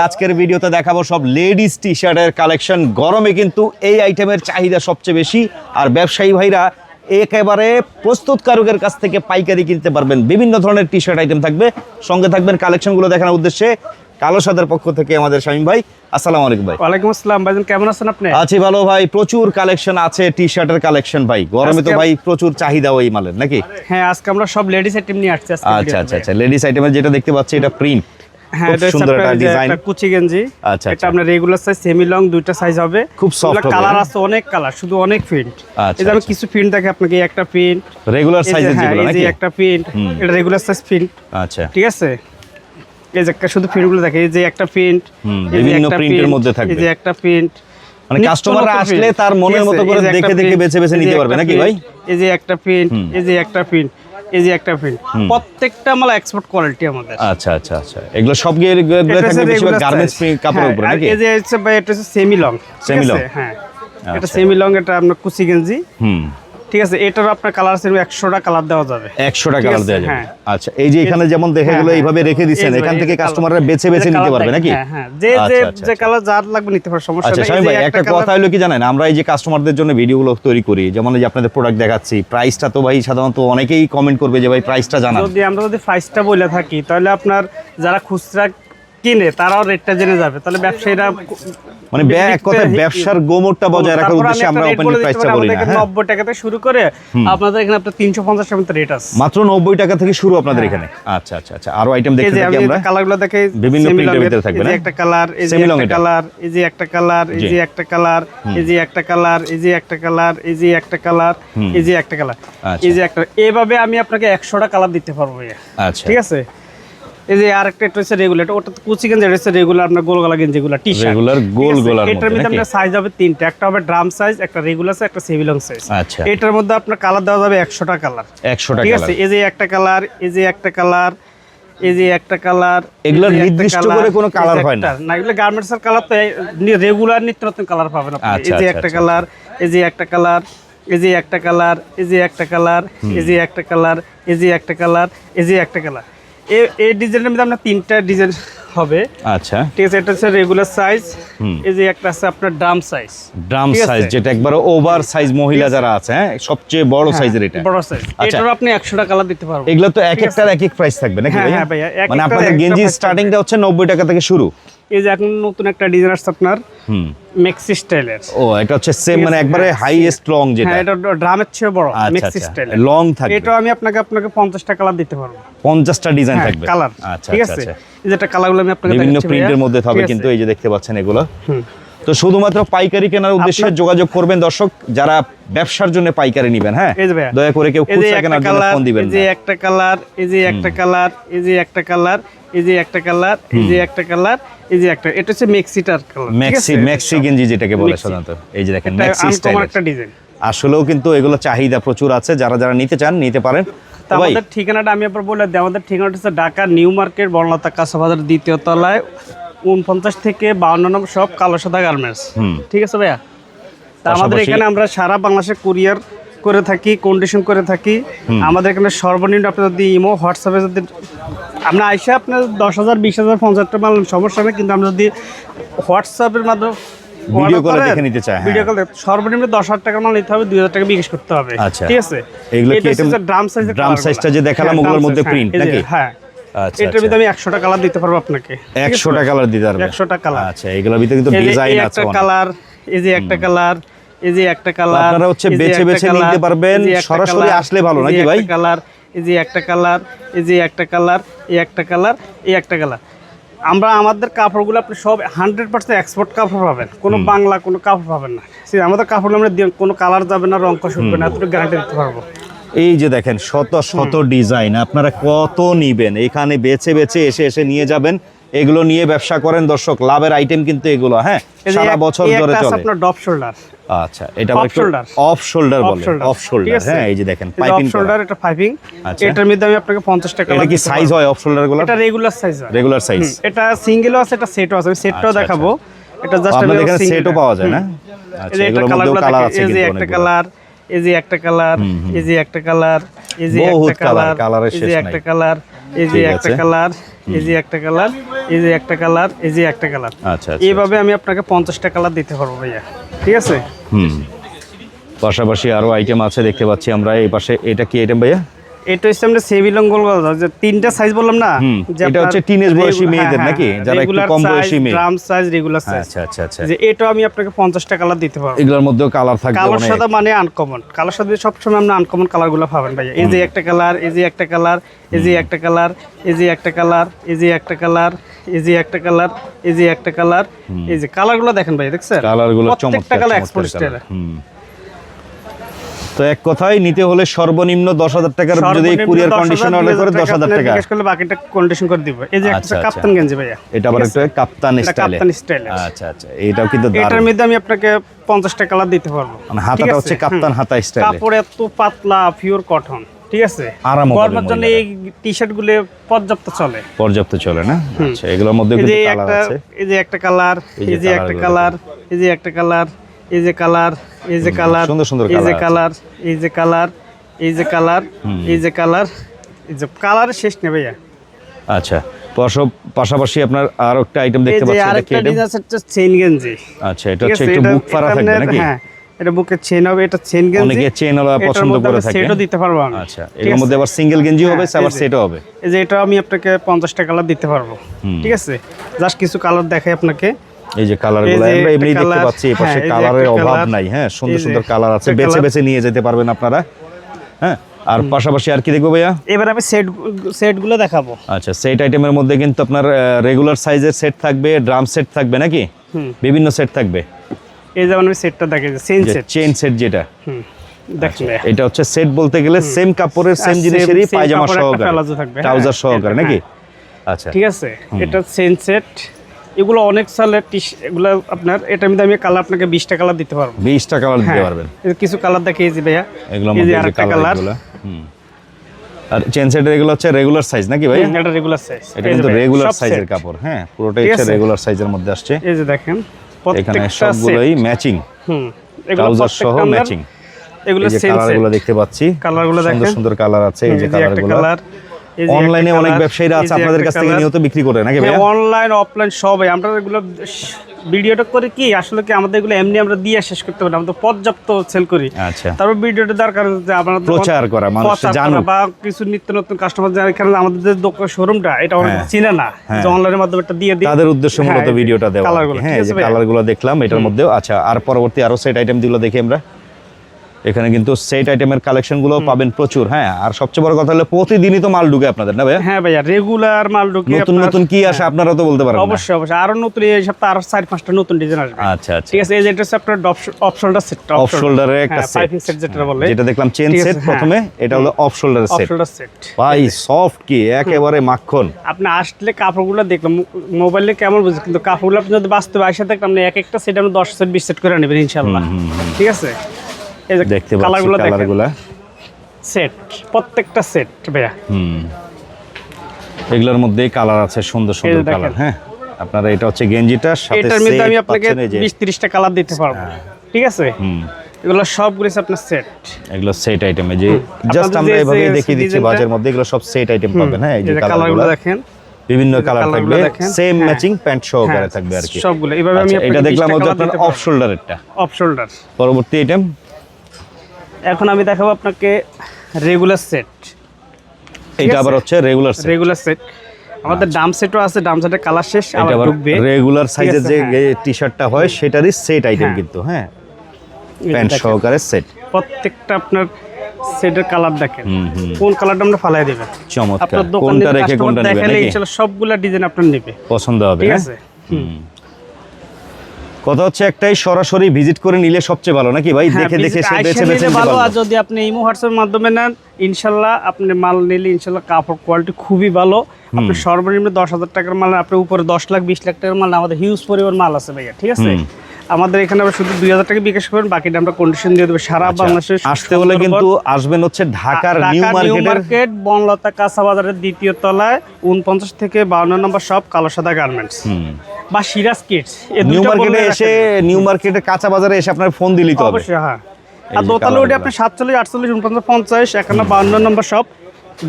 আজকের ভিডিওতে দেখাবো সব লেডিস টি শার্টের কালেকশন গরমে কিন্তু এই আইটেমের চাহিদা সবচেয়ে বেশি। আর ব্যবসায়ী ভাইরা একেবারে প্রস্তুতকারকের কাছ থেকে পাইকারি কিনতে পারবেন। বিভিন্ন ধরনের টি শার্ট আইটেম থাকবে। সঙ্গে থাকবেন কালেকশনগুলো দেখানোর উদ্দেশ্যে কালো সাদের পক্ষ থেকে আমাদের শামীম ভাই। আসসালামু আলাইকুম ভাই। ওয়ালাইকুম আসসালাম। ভাইজান কেমন আছেন আপনি? আছি ভালো ভাই। প্রচুর কালেকশন আছে টি শার্টের কালেকশন ভাই। গরমে তো ভাই প্রচুর চাহিদা ওই মালের নাকি? হ্যাঁ আজকে আমরা সব লেডিস আইটেম নিয়ে আসছি আচ্ছা আচ্ছা আচ্ছা। লেডিস আইটেমের যেটা দেখতে পাচ্ছি এটা প্রিন্ট হ্যাঁ এটা সুন্দর একটা ডিজাইন একটা কুচি গেঞ্জি। আচ্ছা, এটা আচ্ছা। আপনার রেগুলার সাইজ সেমি লং দুইটা সাইজ হবে। খুব soft কালার? আছে অনেক কালার শুধু অনেক প্রিন্ট আচ্ছা, আমি আচ্ছা। কিছু প্রিন্ট দেখে আপনাকে একটা প্রিন্ট রেগুলার সাইজের যেগুলো নাকি? একটা প্রিন্ট এটা রেগুলার সাইজ প্রিন্ট আচ্ছা। ঠিক আছে? এই যে একটা শুধু প্রিন্টগুলো দেখে এই যে একটা প্রিন্ট বিভিন্ন প্রিন্টের মধ্যে থাকবে। এই যে একটা প্রিন্ট মানে কাস্টমাররা আসলে তার মনের মতো করে দেখে দেখে বেছে বেছে নিতে পারবে নাকি ভাই? এই যে একটা প্রিন্ট এই যে একটা প্রিন্ট এই যে একটা ফিল্ড প্রত্যেকটা মাল এক্সপোর্ট কোয়ালিটি আমাদের আচ্ছা আচ্ছা আচ্ছা। এগুলো সব গিয়ে থাকবে গার্মেন্টস কাপড়ের হ্যাঁ, উপরে নাকি? এই যে এটা হচ্ছে সেমি লং সেমি লং হ্যাঁ। এটা আচ্ছা। সেমি লং এটা আপনার কুচি গেঞ্জি। হুম। ঠিক আছে এটার আপনার কালার আছে একশোটা কালার দেওয়া যাবে একশো টাকা ঠিক কালার দেওয়া যাবে হ্যাঁ। আচ্ছা এই যে এখানে যেমন দেখে হ্যাঁ, গেলো হ্যাঁ। এইভাবে রেখে দিচ্ছেন এখান থেকে কাস্টমাররা বেছে বেছে নিতে পারবে নাকি হ্যাঁ হ্যাঁ যে যে আচ্ছা, আচ্ছা, যে আচ্ছা। কালার যার লাগবে নিতে পারে সমস্যা আচ্ছা নেই। স্বামী ভাই একটা কথা হলো কি জানেন আমরা এই যে কাস্টমারদের জন্য ভিডিওগুলো তৈরি করি যেমন এই যে আপনাদের প্রোডাক্ট দেখাচ্ছি প্রাইসটা তো ভাই সাধারণত অনেকেই কমেন্ট করবে যে ভাই প্রাইসটা জানান যদি আমরা যদি প্রাইসটা বলে থাকি তাহলে আপনার যারা খুচরা কিনে তারাও রেটটা জেনে যাবে। তাহলে ব্যবসায়ীরা মানে এক কথায় ব্যবসার গোমরটা বজায় রাখার উদ্দেশ্যে আমরা একটা ওপেন প্রাইসটা বলি না। হ্যাঁ? 90 টাকা থেকে শুরু করে আপনাদের এখানে আপনার 350 টাকা মতো রেট আছে। মাত্র নব্বই টাকা থেকে শুরু আপনাদের এখানে। আচ্ছা আচ্ছা আচ্ছা আরও আইটেম হ্যাঁ। দেখতে থাকি আমি আমরা। কালারগুলো দেখে বিভিন্ন এর long ভিতরে থাকবে এই না? একটা কালার এই যে একটা কালার এই যে একটা কালার এই যে একটা কালার এই যে একটা কালার এই যে একটা কালার এই যে একটা কালার এই যে একটা কালার আচ্ছা। এই যে একটা এইভাবে আমি আপনাকে 100টা কালার দিতে পারব ভাইয়া। আচ্ছা। ঠিক আছে? এই যে আরেকটা এটা হচ্ছে রেগুলার ওটা কুচি গেঞ্জি এটা হচ্ছে রেগুলার আপনার গোল গলা গেঞ্জি গুলা টি শার্ট Regular গোল গলার এটার মধ্যে আপনার সাইজ হবে তিনটা একটা হবে ড্রাম সাইজ একটা রেগুলার সাইজ একটা সেভিলং সাইজ আচ্ছা এটার মধ্যে আপনার কালার দেওয়া যাবে একশোটা কালার একশো ঠিক আছে এই যে একটা কালার এই যে একটা কালার এই যে একটা কালার এগুলোর নির্দিষ্ট করে কোনো colour হয় না? না এগুলো গার্মেন্টস এর কালার তো রেগুলার নিত্য নতুন কালার পাবেন আপনি আচ্ছা, এই যে আচ্ছা, একটা আচ্ছা। কালার এই যে একটা কালার এই যে একটা কালার এই যে একটা কালার এই যে একটা কালার এই যে একটা কালার এই যে একটা কালার এই ডিজাইনের মধ্যে আমরা তিনটা ডিজাইন হবে। আচ্ছা। ঠিক আছে এটা হচ্ছে রেগুলার সাইজ এই যে একটা আছে আপনার ড্রাম সাইজ ড্রাম সাইজ যেটা একবার ওভার সাইজ মহিলা যারা আছে হ্যাঁ সবচেয়ে বড় সাইজের এটা। বড় সাইজ আচ্ছা। এটারও আপনি একশোটা কালার দিতে পারবেন। এগুলো তো এক একটার এক এক প্রাইস থাকবে নাকি হ্যাঁ, ভাইয়া? হ্যাঁ ভাইয়া, এক মানে আপনাদের গেঞ্জি স্টার্টিংটা হচ্ছে নব্বই টাকা থেকে শুরু। এই যে এখন নতুন একটা ডিজাইন আসছে আপনার হুম। মেক্সি স্টাইলের ও এটা হচ্ছে সেম মানে একবারে হাইয়েস্ট লং যেটা হ্যাঁ এটা ড্রামের চেয়ে বড় আচ্ছা মেক্সি আচ্ছা স্টাইলের লং থাকবে। এটাও আমি আপনাকে আপনাকে পঞ্চাশটা কালার দিতে পারব। পঞ্চাশটা ডিজাইন হ্যাঁ থাকবে। কালার আচ্ছা ঠিক আচ্ছা আছে? আচ্ছা একটা কালারগুলো আমি আপনাকে বিভিন্ন প্রিন্টের মধ্যে ঠিক কিন্তু এই যে দেখতে পাচ্ছেন এগুলো তো শুধুমাত্র পাইকারি কেনার উদ্দেশ্যে যোগাযোগ করবেন দর্শক যারা ব্যবসার জন্য পাইকারি নেবেন হ্যাঁ। দয়া করে কেউ খুচরা কেনার জন্য কালার ফোন দিবেন এই যে একটা কালার এই যে একটা কালার এই যে একটা কালার এই যে একটা কালার এই যে একটা কালার এই যে একটা এটা হচ্ছে মেক্সিটার কালার ম্যাক্সি গেঞ্জি যেটাকে বলে সাধারণত এই যে দেখেন স্টাইল আসলেও কিন্তু এগুলো চাহিদা প্রচুর আছে যারা যারা নিতে চান নিতে পারেন তা আমাদের ঠিকানাটা আমি আবার বলে দিই। আমাদের ঠিকানাটা হচ্ছে ঢাকা নিউ মার্কেট বর্ণলতা কাঁচাবাজার দ্বিতীয় তলায় উনপঞ্চাশ থেকে বাউন্ন নম্বর সব কালো সাদা গার্মেন্টস। ঠিক আছে ভাইয়া? তা আমাদের এখানে আমরা সারা বাংলাদেশে কুরিয়ার করে থাকি কন্ডিশন করে থাকি। আমাদের এখানে সর্বনিম্ন আপনি যদি ইমো হোয়াটসঅ্যাপে যদি আমরা আইসা আপনার দশ হাজার বিশ হাজার পঞ্চাশ টাকা মাল সমস্যা নেই কিন্তু আমরা যদি হোয়াটসঅ্যাপের মাধ্যমে Video call দেখে নিতে চায়, হ্যাঁ। ভিডিও কল সর্বনিম্ন দশ হাজার টাকা মাল নিতে হবে দুই হাজার টাকা বিকাশ করতে হবে। আচ্ছা। ঠিক আছে? এগুলো কি এটা ড্রাম সাইজের drum size টা যে দেখালাম, ওগুলোর মধ্যে print নাকি? হ্যাঁ। আচ্ছা এটার ভিতরে আমি একশোটা কালার দিতে পারব আপনাকে। কালার দিতে পারবে। একশোটা কালার আচ্ছা এগুলোর ভিতরে কিন্তু ডিজাইন আছে একটা কালার এই যে একটা কালার এই যে একটা কালার আপনারা হচ্ছে বেছে বেছে নিতে পারবেন, সরাসরি আসলে ভালো নাকি ভাই? কালার এই যে একটা কালার এই যে একটা কালার এই একটা কালার এই একটা কালার আমরা আমাদের কাপড়গুলো আপনি সব হান্ড্রেড পার্সেন্ট এক্সপোর্ট কাপড় পাবেন। কোনো বাংলা কোনো কাপড় পাবেন না। সে আমাদের কাপড় আমরা দিয়ে- কোনো কালার যাবে না রং কষ না এতটুকু গ্যারান্টি দিতে পারব। এই যে দেখেন শত শত ডিজাইন আপনারা কত নিবেন? এখানে বেছে বেছে এসে এসে নিয়ে যাবেন। এগুলো নিয়ে ব্যবসা করেন দর্শক লাভের আইটেম কিন্তু এগুলো হ্যাঁ? সারা বছর ধরে চলে। আপনার ডপ শোল্ডার। আচ্ছা এটা। Off shoulder. অফ বলে শোল্ডার। অফ শোল্ডার হ্যাঁ এই যে দেখেন পাইপিং শোল্ডার এটা পাইপিং আচ্ছা। এটার মধ্যে আমি আপনাকে পঞ্চাশ টাকা এটা কি সাইজ হয় অফ শোল্ডারগুলো? এটা রেগুলার সাইজ হয়। রেগুলার সাইজ এটা সিঙ্গেলও আছে এটা সেটও আছে। আমি সেটটাও আচ্ছা, দেখাবো। এটা জাস্ট আপনাদের এখানে সেটও পাওয়া যায় না? আচ্ছা এগুলোর কালার মধ্যেও কালার আছে এই যে কিন্তু একটা কালার এই যে একটা কালার এই যে একটা কালার এই যে একটা কালার এই শেষ নাই। একটা কালার এই যে একটা কালার এই যে একটা কালার এই যে একটা কালার এই যে একটা কালার। আচ্ছা আচ্ছা এইভাবে আমি আপনাকে পঞ্চাশটা কালার দিতে পারব ভাইয়া। ঠিক আছে? হুম। পাশাপাশি আরও আইটেম আছে দেখতে পাচ্ছি আমরা। এই পাশে এটা কি আইটেম ভাইয়া? এটা হচ্ছে আমরা সেভিলং গোল যে তিনটা সাইজ বললাম না? এটা হচ্ছে বয়সী মেয়েদের হ্যাঁ, নাকি? হ্যাঁ, যারা একটু কম বয়সী মেয়ে। drum size, regular size। আচ্ছা আচ্ছা আচ্ছা। যে এটাও আমি আপনাকে পঞ্চাশটা কালার দিতে পারব। এগুলোর মধ্যেও কালার থাকবে কালার সাদা মানে আনকমন কালার সাদা সবসময় আপনি আনকমন কালারগুলো পাবেন ভাইয়া। এই যে একটা কালার এই যে একটা কালার এই যে একটা কালার এই যে একটা কালার এই যে একটা কালার এই যে একটা কালার এই যে একটা কালার এই যে কালারগুলো দেখেন ভাই দেখছেন? কালারগুলো প্রত্যেকটা কালার চমৎকার এক্সপোর্ট colour। হুম। তো এক কথায় নিতে হলে সর্বনিম্ন দশ হাজার টাকার যদি কুরিয়ার কন্ডিশন অর্ডার করে দশ হাজার টাকা। জিজ্ঞেস করলে বাকিটা কন্ডিশন করে দিব। এই যে আচ্ছা, একটা আচ্ছা। কাপ্তান গেঞ্জি ভাইয়া। এটা আবার একটা কাপ্তান স্টাইলে কাপ্তান স্টাইলে আচ্ছা আচ্ছা। এটাও কিন্তু এটার মধ্যে আমি আপনাকে পঞ্চাশটা কালার দিতে পারব। মানে হাতাটা হচ্ছে কাপ্তান হাতা স্টাইলে কাপড় এত পাতলা পিওর কটন ঠিক আছে? আরামও পাবে গরমের জন্য এই টি শার্টগুলো পর্যাপ্ত চলে। পর্যাপ্ত চলে না? আচ্ছা এগুলোর মধ্যে কিন্তু কালার আছে। এই যে একটা কালার এই যে একটা কালার এই যে একটা কালার এই যে কালার এই যে কালার সুন্দর সুন্দর এই যে কালার এই যে কালার এই যে কালার এই যে কালার এই যে কালার শেষ নেই ভাইয়া। আচ্ছা পাশা- পাশাপাশি আপনার আর একটা আইটেম দেখতে পাচ্ছি এটা কি? ডিজাইন আছে চেইন গেঞ্জি। আচ্ছা এটা হচ্ছে একটু বুক ফাড়া থাকবে নাকি? হ্যাঁ এটা বুকের চেন হবে এটা চেন গেঞ্জি। অনেকে চেন ওলা এটার পছন্দ করে থাকে সেটও দিতে পারব আমি আচ্ছা এর মধ্যে আবার সিঙ্গেল গেঞ্জি হবে হ্যাঁ, আবার এই সেটও হবে। এই যে এটা আমি আপনাকে পঞ্চাশটা কালার দিতে পারব। ঠিক আছে? জাস্ট কিছু কালার দেখাই আপনাকে। এই যে কালারগুলো আমরা এমনি দেখতে পাচ্ছি এই পাশে হ্যাঁ, কালারের অভাব নাই হ্যাঁ সুন্দর সুন্দর কালার আছে বেছে বেছে নিয়ে যেতে পারবেন আপনারা হ্যাঁ আর পাশাপাশি আর কি দেখব ভাইয়া? এবার আমি সেট সেটগুলো দেখাবো। আচ্ছা সেট আইটেমের মধ্যে কিন্তু আপনার রেগুলার সাইজের সেট থাকবে ড্রাম সেট থাকবে নাকি। বিভিন্ন সেট থাকবে। এই যেমন আমি সেটটা দেখে সেম সেট চেন সেট যেটা। হুম দেখেন এটা হচ্ছে সেট বলতে গেলে সেম কাপড়ের সেম জিনিসেরই পায়জামা সহকারে থাকবে, হ্যাঁ। ট্রাউজার সহকারে নাকি? আচ্ছা। ঠিক আছে এটা সেন সেট এগুলো অনেক সালের টি এগুলো আপনার এটার মধ্যে আমি কালার আপনাকে বিশটা কালার দিতে পারব। বিশটা কালার দিতে হ্যাঁ। পারবেন। কিছু কালার দেখিয়েছি ভাইয়া। যে আরেকটা কালার আর চেন সেটের এগুলো হচ্ছে রেগুলার সাইজ নাকি ভাই এটা রেগুলার সাইজ এটা কিন্তু রেগুলার সাইজের কাপড় হ্যাঁ পুরোটাই হচ্ছে রেগুলার সাইজের মধ্যে আসছে। এই যে দেখেন এখানে প্রত্যেকটা সবগুলোই ম্যাচিং হুম এগুলো সহ ম্যাচিং এগুলো সেম কালারগুলো দেখতে পাচ্ছি। কালারগুলো দেখেন। সুন্দর সুন্দর কালার আছে এই যে কালারগুলো কালার অনলাইনে অনেক ব্যবসায়ীরা আছে আপনাদের কাছ থেকে। নিয়মিত বিক্রি করে নাকি হ্যাঁ ভাইয়া অনলাইন অফলাইন সবাই আমরা এগুলো ভিডিওটা করে কি আসলে কি আমাদের এগুলো এমনি আমরা দিয়ে শেষ করতে পারি আমরা তো পর্যাপ্ত সেল করি। আচ্ছা। তারপর ভিডিওটা দরকার যে আপনারা প্রচার করা, মানুষ জানুক। বা কিছু নিত্য নতুন কাস্টমার যারা এখানে আমাদের যে দোকান শোরুমটা এটা অনেক হ্যাঁ। চিনে না যে অনলাইনের মাধ্যমে এটা দিয়ে দিই। তাদের উদ্দেশ্যে হ্যাঁ, মূলত এই যে ভিডিওটা দেওয়া। হ্যাঁ যে কালারগুলো দেখলাম এটার মধ্যেও আচ্ছা আর পরবর্তী আরও সেট আইটেম দিলো দেখি আমরা। এখানে কিন্তু সেট আইটেমের কালেকশনগুলো পাবেন প্রচুর হ্যাঁ? আর সবচেয়ে বড় কথা হলো প্রতিদিনই তো মাল ঢুকে আপনাদের না ভাইয়া? হ্যাঁ ভাইয়া রেগুলার মাল ঢুকে নতুন নতুন কি আসে আপনারা তো বলতে পারবেন অবশ্যই অবশ্যই। আরও নতুন এই সপ্তাহে আরও চার পাঁচটা নতুন ডিজাইন আসবে। আচ্ছা আচ্ছা। ঠিক আছে এই যে এটা হচ্ছে আপনার অফ শোল্ডার সেট অফ শোল্ডারের একটা সেট পাইপিং সেট যেটা বলে। যেটা দেখলাম চেন সেট হ্যাঁ। প্রথমে এটা হলো অফ শোল্ডারের অফ সেট শোল্ডার সেট ভাই সফট কি? একেবারে মাখন। আপনি আসলে কাপড়গুলো দেখলাম মোবাইলে কেমন বুঝে কিন্তু কাপড়গুলো আপনি যদি বাস্তবে আসে দেখলাম এক একটা সেট আপনি দশ সেট বিশ সেট করে নেবেন ইনশাল্লাহ ঠিক আছে? এই যে দেখতে কালারগুলো কালারগুলো সেট প্রত্যেকটা সেট ভাইয়া। হুম। এগুলোর মধ্যেই কালার আছে সুন্দর সুন্দর কালার হ্যাঁ? আপনারা এটা হচ্ছে গেঞ্জিটা সাথে এটার মধ্যে আমি আপনাকে পাচ্ছেন এই যে বিশ তিরিশটা কালার দিতে পারব। ঠিক আছে? হুম। এগুলো সবগুলো আপনার সেট এগুলো সেট আইটেম যে জাস্ট আমরা দেখিয়ে দিচ্ছি বাজার মধ্যে এগুলো সব সেট আইটেম পাবেন হ্যাঁ? এই যে কালারগুলো দেখেন। বিভিন্ন কালার থাকবে। সেম হ্যাঁ। ম্যাচিং প্যান্ট সহকারে হ্যাঁ, থাকবে আর কি। সবগুলো। এইভাবে আমি আচ্ছা, এটা দেখলাম হচ্ছে আপনার অফ। শোল্ডারেরটা অফ শোল্ডার পরবর্তী আইটেম এখন আমি দেখাবো আপনাকে রেগুলার সেট এটা আবার হচ্ছে রেগুলার সেট রেগুলার সেট আমাদের ডাম সেটও আছে ডাম সেটের কালার শেষ আবার ঢুকবে। রেগুলার সাইজের যে হ্যাঁ। টি শার্টটা হয় সেটারই সেট আইটেম হ্যাঁ। কিন্তু হ্যাঁ। প্যান্ট সহকারে সেট প্রত্যেকটা আপনার সেটের কালার দেখেন। কোন কালারটা আমরা ফালাই দেবেন চমৎকার। আপনার দোকানে কোনটা রেখে কোনটা নেবেন? ইনশাআল্লাহ সবগুলা ডিজাইন আপনার নেবে। পছন্দ হবে ঠিক হ্যাঁ? আছে? হুম। কথা হচ্ছে একটাই সরাসরি ভিজিট করে নিলে সবচেয়ে ভালো। নাকি ভাই? হ্যাঁ, দেখে দেখে সে বেছে বেছে ভালো। আর যদি আপনি ইমো হোয়াটসঅ্যাপের মাধ্যমে নেন ইনশাল্লাহ আপনি মাল নিলে ইনশাল্লাহ কাপড় কোয়ালিটি খুবই ভালো। আপনি সর্বনিম্ন দশ হাজার টাকার মাল আপনার উপরে দশ লাখ বিশ লাখ টাকার মাল আমাদের হিউজ পরিমাণ মাল আছে ভাইয়া ঠিক আছে? আমাদের এখানে আমরা শুধু দুই হাজার টাকা বিকাশ করবেন বাকিটা আমরা কন্ডিশন দিয়ে দেবো। সারা আচ্ছা, আসতে হলে কিন্তু আসবেন হচ্ছে ঢাকার নিউ মার্কেট বনলতা কাঁচা বাজারের দ্বিতীয় তলায় উনপঞ্চাশ থেকে বাউন্ন নম্বর সব কালো সাদা গার্মেন্টস বা সিরাজ কিডস এই নিউ মার্কেটে এসে নিউ মার্কেটের কাঁচা বাজারে এসে আপনার ফোন দিলেই তো হবে। অবশ্যই হ্যাঁ। আর দোতলা কালারগুলো। আপনি সাতচল্লিশ আটচল্লিশ উনপঞ্চাশ পঞ্চাশ একান্ন বাউন্ন নম্বর সব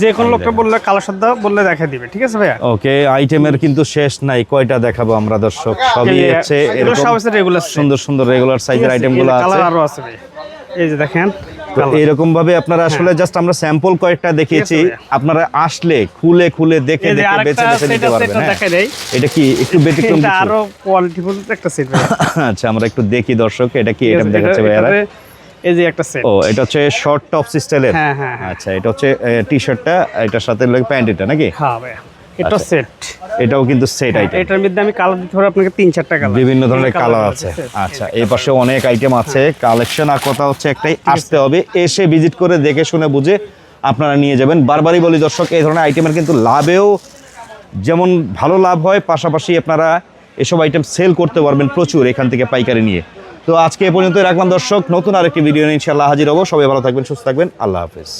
যে কোনো লোককে বললে কালার সাদা বললে দেখা দিবে ঠিক আছে ভাইয়া? ওকে আইটেমের কিন্তু শেষ নাই কয়টা দেখাবো আমরা দর্শক? সবই হচ্ছে এগুলো এরকম সুন্দর সুন্দর রেগুলার সাইজের আইটেমগুলো আছে কালার আরও আছে ভাই। এই যে দেখেন এরকম ভাবে আপনারা আসলে জাস্ট আমরা স্যাম্পল কয়েকটা দেখিয়েছি। হ্যাঁ। আপনারা আসলে খুলে খুলে দেখে দেখে আরেকটা বেছে বেছে নিতে পারবেন এটা হ্যাঁ। এটা কি একটু ব্যতিক্রম আরও কোয়ালিটিফুল একটা সেট আচ্ছা আমরা একটু দেখি দর্শক এটা কি আইটেম দেখাচ্ছে ভাইয়ারা? এই যে একটা সেট ও এটা হচ্ছে শর্ট টপ স্টাইলের হ্যাঁ, হ্যাঁ, হ্যাঁ। আচ্ছা এটা হচ্ছে টি শার্টটা এটার সাথে প্যান্ট এটা নাকি? হ্যাঁ ভাইয়া। এটা আচ্ছা। সেট এটাও কিন্তু সেট আইটেম এটার মধ্যে আমি কালার পারব আপনাকে তিন চারটা কালার বিভিন্ন ধরনের কালার আছে। আচ্ছা এই পাশে অনেক আইটেম আছে। কালেকশন আর কথা হচ্ছে একটাই আসতে হবে। এসে ভিজিট করে দেখে শুনে বুঝে আপনারা নিয়ে যাবেন। বারবারই বলি দর্শক এই ধরনের আইটেমের কিন্তু লাভেও যেমন ভালো লাভ হয় পাশাপাশি আপনারা এসব আইটেম সেল করতে পারবেন প্রচুর এখান থেকে পাইকারি নিয়ে। তো আজকে এ পর্যন্ত রাখলাম দর্শক নতুন আরেকটি ভিডিও নিয়ে ইনশাআল্লাহ হাজির হব। সবাই ভালো থাকবেন সুস্থ থাকবেন। আল্লাহ হাফেজ।